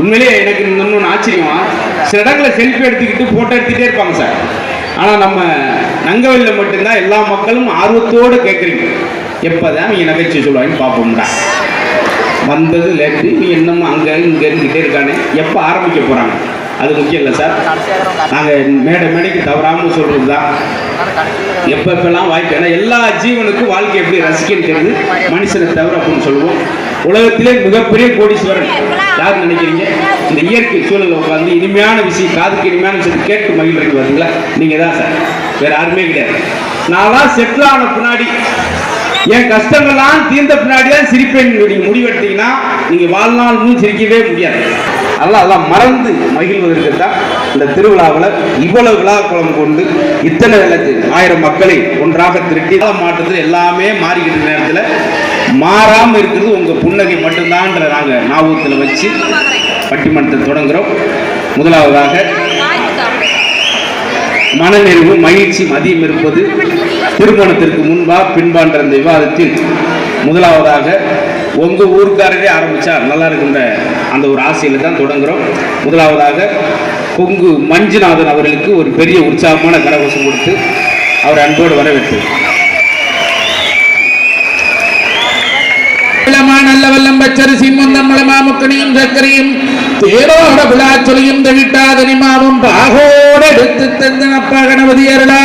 உண்மையிலேயே எனக்கு இன்னொன்று ஆச்சரியமா? சில இடங்களை செல்ஃபி எடுத்துக்கிட்டு போட்டோ எடுத்துகிட்டே இருப்பாங்க சார் ஆனால் நம்ம நங்கவெளியில் மட்டும்தான் எல்லா மக்களும் ஆர்வத்தோடு கேட்குறீங்க. எப்போ தான் நீங்கள் நகைச்சுவை சொல்லுவாங்கன்னு பார்ப்போம்டா. வந்தது லேட்டு. நீ என்னமோ அங்கே இங்கே இருந்துகிட்டே இருக்கானே? எப்போ ஆரம்பிக்க போகிறாங்க அது முக்கியம் இல்லை சார். நாங்கள் மேடை மேடைக்கு தவறாமல் சொல்கிறது தான் எப்போ எப்பெல்லாம் வாய்ப்பு ஏன்னா எல்லா ஜீவனுக்கும் வாழ்க்கை எப்படி ரசிக்கிறது மனுஷனை தவிர அப்படின்னு சொல்லுவோம். உலகத்திலே மிகப்பெரிய கோடீஸ்வரன். யார் நினைக்கிறீங்க? இந்த இயற்கை சூழலில் உட்காந்து இனிமையான விஷயம் காதுக்கு இனிமையான விஷயத்தை கேட்டு மகிழ்றீங்க பார்த்தீங்களா நீங்கள் தான் சார். வேறு யாருமே கிடையாது. நான்லாம் செட்டில் ஆன பின்னாடி என் கஷ்டங்கள்லாம் தீர்ந்த பின்னாடி தான் சிரிப்பேன் நீங்க முடிவெடுத்தீங்கன்னா நீங்கள் வாழ்நாள் சிரிக்கவே முடியாது. அதெல்லாம் அதெல்லாம் மறந்து மகிழ்வதற்கு தான் இந்த திருவிழாவில் இவ்வளவு விழா குளம் கொண்டு இத்தனை லட்சம் ஆயிரம் மக்களை ஒன்றாக திரட்டி கால மாற்றத்தில் எல்லாமே மாறிக்கிட்ட நேரத்தில் மாறாமல் இருக்கிறது உங்கள் புன்னகை மட்டும்தான்ற நாங்கள் ஞாபகத்தில் வச்சு பட்டிமன்றத்தை தொடங்குகிறோம் முதலாவதாக மனநிறைவு மகிழ்ச்சி மதியம் இருப்பது திருமணத்திற்கு முன்பா பின்பான்ற இந்த விவாதத்தில் முதலாவதாக உங்க ஊருக்காரரே ஆரம்பித்தா நல்லா இருக்கின்ற அந்த ஒரு ஆசையில தான் தொடங்குறோம். முதலாவதாக கொங்கு மஞ்சுநாதன் அவர்களுக்கு ஒரு பெரிய உற்சாகமான கரகோஷம் கொடுத்து அவர் அன்போடு வரவேற்று. நல்ல பச்சரிசி முந்தம் சக்கரையும் தேரோட விழாச்சொலியும் தவிட்டாதனிமாவும் பாகோ. எடுத்து தந்த அப்பா கணபதி அருளாளே.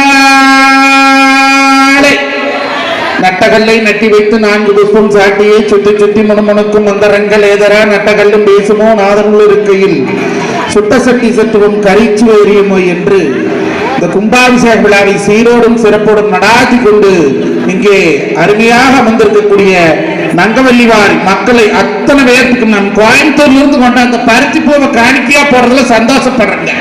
நட்டகல்லை நட்டி வைத்து நான்கு புஷ்பம் சாட்டியை சுத்தி சுத்தி முணுமுணுக்கும் மந்தரங்கள் ஏதரா நட்டகல்லும் பேசுமோ நாதங்கள் இருக்கையில். சுட்ட சட்டி சத்துவம் கரிச்சு எறியுமோ என்று. இந்த கும்பாபிஷேக விழாவை சீரோடும் சிறப்போடும் நடாத்தி கொண்டு இங்கே அருமையாக அமர்ந்திருக்கக்கூடிய நங்கவல்லிவாரி மக்களை அத்தனை பேர்த்துக்கு நான் கோயம்புத்தூர்ல இருந்து கொண்டாந்த பருத்தி பூவை காணிக்கையா போடுறதுல சந்தோஷப்படுறேங்க.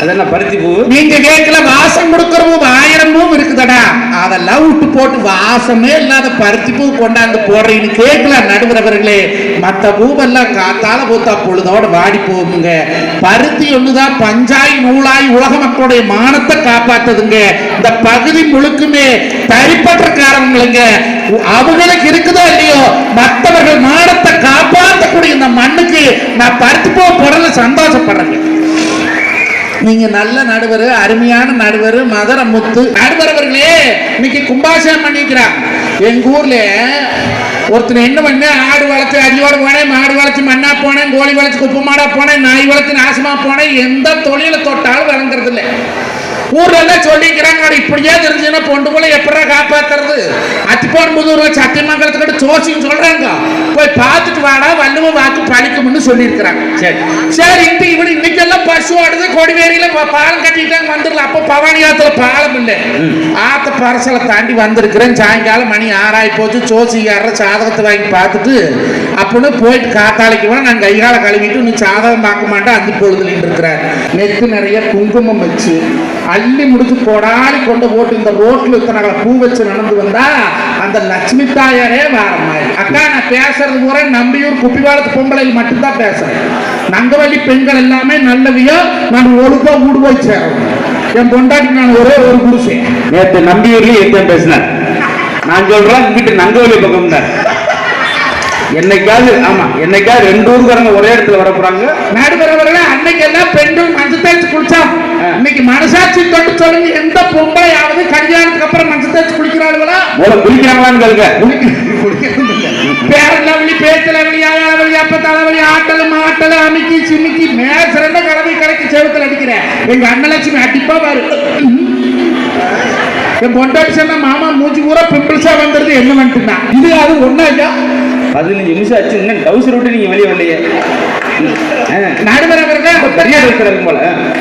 அதெல்லாம் பருத்தி பூ? நீங்க கேட்கல வாசம் கொடுக்கறவும் ஆயிரம் பூ இருக்குதடா. அதெல்லாம் விட்டு போட்டு வாசமே இல்லாத பருத்தி பூ கொண்டாந்து போடுறீங்க கேட்கல நடுவரவர்களே மற்ற பூவெல்லாம் காத்தால பூத்தா பொழுதோட வாடி போகுங்க பருத்தி ஒண்ணுதான் பஞ்சாய் நூலாய் உலக மக்களுடைய மானத்தை காப்பாத்துதுங்க. இந்த பகுதி முழுக்குமே தரிப்பற்றக்காரங்களுங்க அவங்களுக்கு இருக்குதோ இல்லையோ மற்றவர்கள் மானத்தை காப்பாற்றக்கூடிய இந்த மண்ணுக்கு நான் பருத்தி பூ போடுறதுல சந்தோஷப்படுறேங்க. நீங்க நல்ல நடுவர் அருமையான நடுவர் மதர முத்து. நடுவர் அவர்களே இன்னைக்கு கும்பாசனம் பண்ணிக்கிறான் எங்க ஊர்ல ஒருத்தர் என்ன பண்ண ஆடு வளர்த்து அடியோடு போனேன் மாடு வளர்த்து மண்ணா போனேன் கோழி வளர்த்து குப்பு மாடா போனேன் நாய் வளர்த்து நாசமா போனேன். எந்த தொழிலை தொட்டாலும் வளர்ந்துறது இல்லை ஊர்ல எல்லாம் சொல்லிக்கிறாங்க இப்படியே தெரிஞ்சுன்னா பொண்டு போல எப்படா காப்பாத்துறது? அத்திப்பான் புதூர் வச்சு அத்திமங்கலத்துக்கிட்ட ஜோசியம் சொல்றாங்க. போய் பார்த்துட்டு வாடா வள்ளுவ வாக்கு பழிக்கும்னு சொல்லியிருக்கிறாங்க. சரி. சரி இந்த இவன் இன்னைக்கெல்லாம் பசு ஆடுது கொடிவேரியில பாலம் கட்டிட்டாங்க வந்துடல. அப்போ பவானி ஆத்துல பாலம் இல்லை. ஆத்த பரசலை தாண்டி வந்திருக்கிறேன். சாயங்காலம் மணி ஆறாயி போச்சு. ஜோசிக்காரர சாதகத்தை வாங்கி பார்த்துட்டு அப்படின்னு போயிட்டு காத்தாளைக்கு வா நான் கைகால கழுவிட்டு நீ சாதகம் பார்க்க மாட்டேன் அந்த பொழுதுல இருக்கிறேன் நெத்து நிறைய குங்குமம் வச்சு அள்ளி முடிச்சு கொடாலி கொண்டு போட்டு இந்த ரோட்ல இத்தனை பூ வச்சு நடந்து வந்தா அந்த லட்சுமி தாயாரே வேற மாதிரி. அக்கா நான் பேசுறது பூரா நம்பியூர் குப்பிவாளத்து பொம்பளையில் மட்டும்தான் பேசுறேன். நங்கவள்ளி பெண்கள் எல்லாமே நல்லவியோ நான் ஒழுங்கா ஊடு போய் சேரணும் என் பொண்டாட்டி நான் ஒரே ஒரு குருசேன் நேற்று நம்பியூர்லயும் ஏத்தம் பேசினார் நான் சொல்றேன் இங்கிட்டு நங்கவலி பக்கம் தான். என்னைக்காவது ஆமா என்னைக்காவது ரெண்டு ஊருக்காரங்க ஒரே இடத்துல வர போறாங்க நடுவரவர்களே அன்னைக்கு எல்லாம் பெண்கள் மஞ்சள் தேய்ச்சி குளிச்சான் இன்னைக்கு மனசாட்சி தொட்டு சொல்லுங்க எந்த பொம்பளையாவது கல்யாணத்துக்கு அப்புறம் மஞ்சள் தேய்ச்சி குளிக்கிறாளுங்களா குளிக்கிறாங்களான்னு பேரலவழி பேச்சலவழி ஆயாளவழி அப்ப தலைவலி ஆட்டல் மாட்டல் அமுக்கி சிமிக்கி மேசரண்ட கலவை கலக்கி செவத்தில் அடிக்கிறேன் எங்க அண்ணலட்சுமி அடிப்பா பாரு. என் பொண்டாட்டி சொன்ன மாமா மூஞ்சி பூரா பிம்பிள்ஸா வந்துருது என்ன வந்துட்டுனா இது அது ஒண்ணா இல்லையா? பதினஞ்சு நிமிஷம் ஆச்சு இன்னும் டவுசர் விட்டு நீங்க வெளியே வரலையே. நடுவர் அவர்கள் பெரிய போல.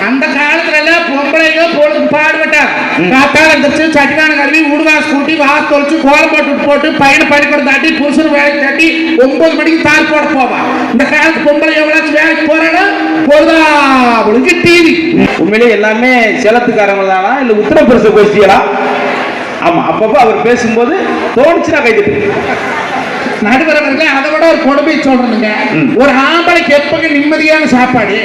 அந்த காலத்துல எல்லாம் பொம்பளைங்க பொழுது பாடுபட்டாங்க காத்தால எந்திரிச்சு சட்டிக்கான கழுவி உடுவா ஸ்கூட்டி வாஸ் தொலைச்சு கோலம் போட்டு போட்டு பையனை தாட்டி புருஷன் வேலைக்கு தாட்டி ஒன்பது மணிக்கு தார் போட போவா. இந்த காலத்து பொம்பளை எவ்வளவு வேலைக்கு போறாங்க பொழுதா அவளுக்கு டிவி உண்மையிலே எல்லாமே சேலத்துக்காரங்க தானா? இல்ல உத்தரப்பிரச கோஷ்டிகளா? ஆமா அப்பப்போ அவர் பேசும்போது தோணுச்சுன்னா கைது நடுவர் அவர்களே அதை விட ஒரு கொடுமை சொல்றேனுங்க ம். ஒரு ஆம்பளைக்கு எப்பங்க நிம்மதியான சாப்பாடு.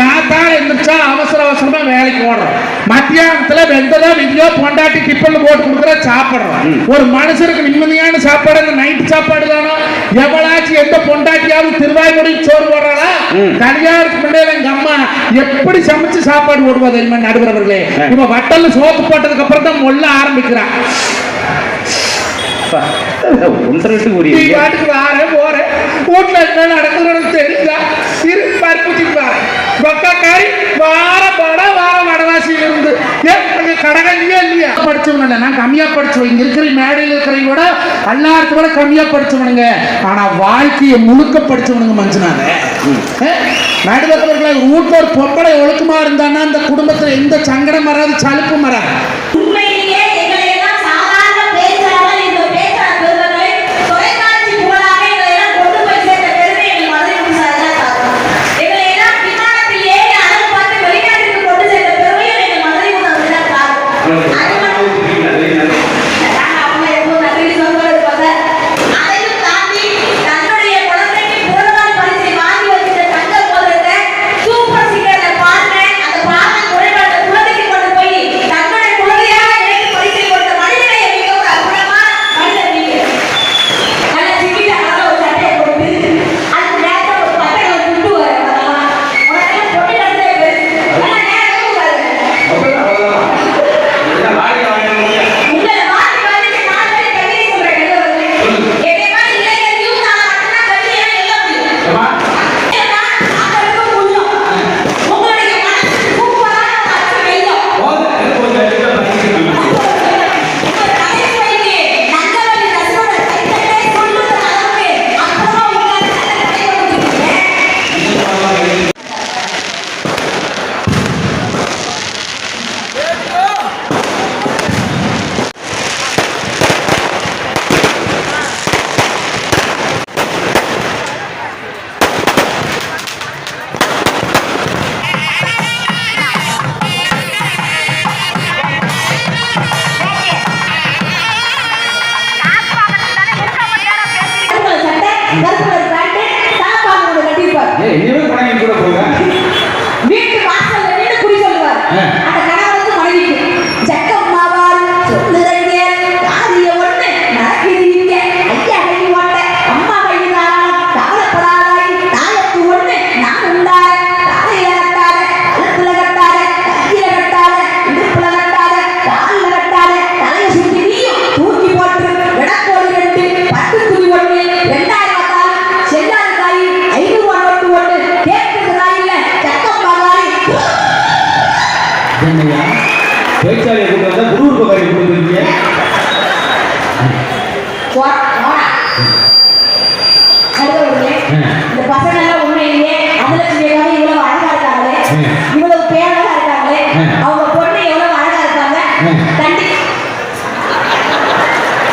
காத்தால எந்திரிச்சா அவசர அவசரமா வேலைக்கு ஓடுறோம் மத்தியானத்துல வெந்ததோ விதியோ பொண்டாட்டி டிப்பன்ல போட்டு கொடுக்குற சாப்பிடுறோம். ஒரு மனுஷனுக்கு நிம்மதியான சாப்பாடு அந்த நைட் சாப்பாடு தானோ எவ்வளாச்சும் எந்த பொண்டாட்டியாவது திருவாய்மொழி சோறு போடுறாளா. கல்யாணத்துக்கு முன்னாடி எங்க அம்மா எப்படி சமைச்சு சாப்பாடு போடுவா தெரியுமா நடுவர் அவர்களே. இப்ப வட்டல்ல சோப்பு போட்டதுக்கு அப்புறம் தான் மொல்ல ஆரம்பிக்கிறான் லட்சம் நீ பாட்டுக்கு வார போற. வீட்டுல என்ன நடக்குதுன்னு தெரிஞ்சா இரு பருப்புத்தி பாரு பக்காக்காரி வார பட வார வடவாசியில இருந்து கடகல்லையா இல்லையா? படிச்சவங்க நான் கம்மியா இங்க இருக்கிற மேடையில் இருக்கிறவங்க விட எல்லாருக்கும் விட கம்மியா படிச்சவனுங்க. ஆனா வாழ்க்கையை முழுக்க படிச்சவனுங்க மனுஷனால நடுவர்கள வீட்டுல ஒரு பொம்பளை ஒழுக்கமா இருந்தான்னா அந்த குடும்பத்துல எந்த சங்கடம் வராது சலுப்பும் வராது. கூட போங்க. வீட்டு வாசல்ல நின்னு குறி சொல்லுவார்.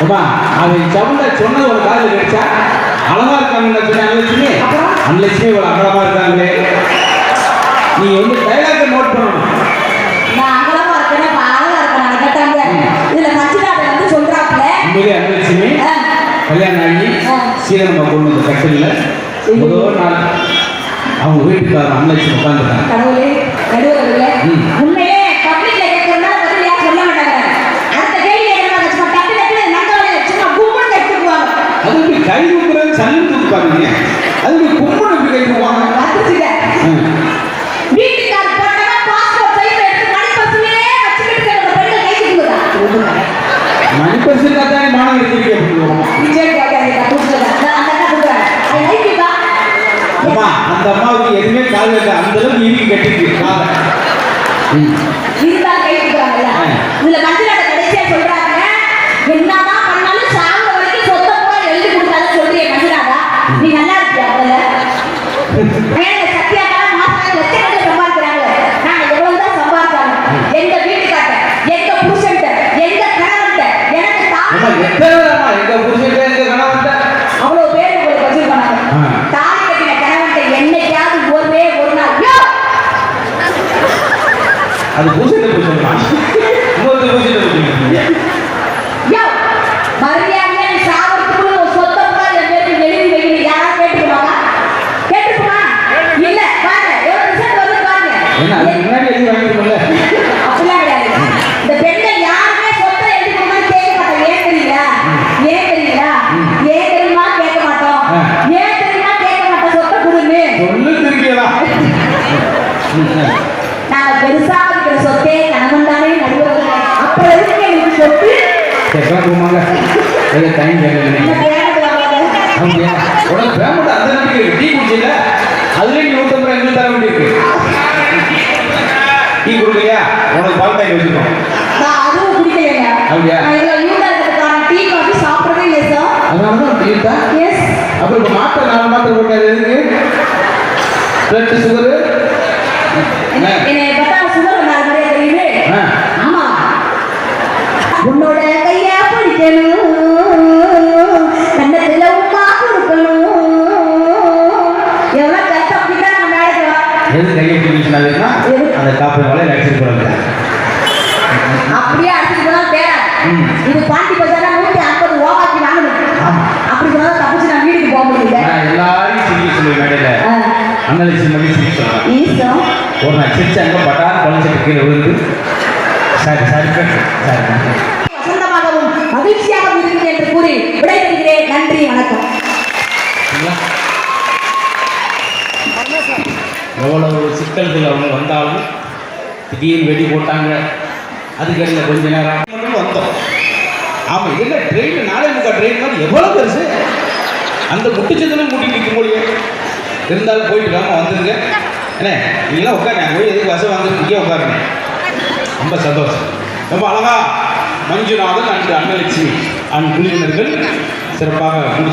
அம்மா அவன் சவுண்ட சொன்னது ஒரு காதுல கிடைச்சா அழகா இருக்காங்கன்னு சொன்ன அனலட்சுமி? அனலட்சுமி இவ்வளவு அகலமா இருக்காங்களே. நீங்க வந்து டைலாக நோட் பண்ணணும். அப்ப அனலட்சுமி கல்யாணம் ஆகி. சீரனம்மா கொண்டு வந்த கட்டில முதல் நாள் அவங்க வீட்டுக்காரர் அனலட்சுமி உட்காந்துருக்காங்க கடவுளே, ம். உண்மையிலே பப்ளிக்ல கேட்கறதுனா பதில் யாரும் சொல்ல மாட்டாங்க. அடுத்த கேள்வி கேட்கறாங்க, சும்மா டக்கு டக்குன்னு நடுவர்களே, சும்மா கும்பல் கட்டிக்குவாங்க. அதுக்கு கை கொடுக்குறது சல்லு கொடுப்பாங்க அதுக்கு கும்பல் எப்படி கை கொடுப்பாங்க வந்துச்சுங்க. ம். வீட்டுக்கார பொண்ணா பாஸ்போர்ட் சைஸ் எடுத்து மணிப்பசுலயே வச்சுக்கிட்டு நம்ம பெண்கள் கை கொடுக்குதா மணிப்பரிசு தானே மாணவர் இருக்கீங்க அப்படின்னு விஜய் கேட்காதீங்க கொடுக்குறதா அந்த அக்கா கொடுக்குறாங்க ஐ லைக் யூ அம்மா அந்த அம்மாவுக்கு எதுவுமே காது இல்லை. அந்த அளவுக்கு இறுக்கி காதை. ம். இருந்தா கை. இதுல மஞ்சளாட கடைசியா சொல்றாங்க. என்னதான் பண்ணாலும் சாகுற வரைக்கும் சொத்தை கூட எழுதி கொடுத்தாலும் சொல்றியே மஞ்சளாடா நீ நல்லா இருக்கியா அதுல ஏங்க சத்யாக்கா மாசம் லட்சக்கணக்கில் சம்பாதிக்கிறாங்க நாங்க எவ்வளவுதான் சம்பாதிச்சாலும் எங்க வீட்டுக்காட்ட எங்க புருஷன்ட்ட எங்க கணவன்ட்ட எனக்கு அம்மா தான் எத்தனை அம்மா எங்க புருஷன் எங்க கணவன் அவ்வளவு பேர் உங்களுக்கு வச்சிருக்காங்க ஆ. தாலி கட்டின கணவன்ட்ட என்னைக்காவது ஒருவே ஒரு நாள் யோ! அது பூசத்தை உனக்கு பேமெண்ட் அந்த நேரத்துக்கு டீ குடிச்சில அதுல நீ நூற்றம்பது ரூபாய் எங்களுக்கு தர வேண்டியிருக்கு. டீ கொடுக்கலையா? உனக்கு பால் காய் வச்சுக்கோ. அதுவும் குடிக்கலைங்க அப்படியா? அப்புறம் இப்போ மாத்திரை நாலு மாத்திரை போட்டாது எதுக்கு? பிளட் சுகரு என்னை பார்த்தா சுகர் வந்தால் கீழே விழுந்து. சாரி சாரி சாரி வசந்தமாகவும் மகிழ்ச்சியாகவும் இருக்கிறேன் என்று கூறி விடைபெறுகிறேன். நன்றி வணக்கம். எவ்வளவு சிக்கல்கள் அவங்க வந்தாலும் திடீர்னு வெடி போட்டாங்க. அதுக்கடையில் கொஞ்ச நேரம் வந்தோம். ஆமாம் என்ன ட்ரெயின் நாளை முக்கா ட்ரெயின் மாதிரி எவ்வளோ பெருசு? அந்த முட்டுச்சத்திலும் கூட்டி நிற்க முடியும் இருந்தாலும் போயிட்டு வாங்க வந்துருங்க. என்ன நீங்களாம் உட்காருங்க. போய் எதுக்கு வசம் வந்து இங்கே உட்காருங்க. ரொம்ப சந்தோஷம். ரொம்ப அழகா மஞ்சுநாதன் அன்று அன்னலட்சுமி அன் குழுவினர்கள் சிறப்பாக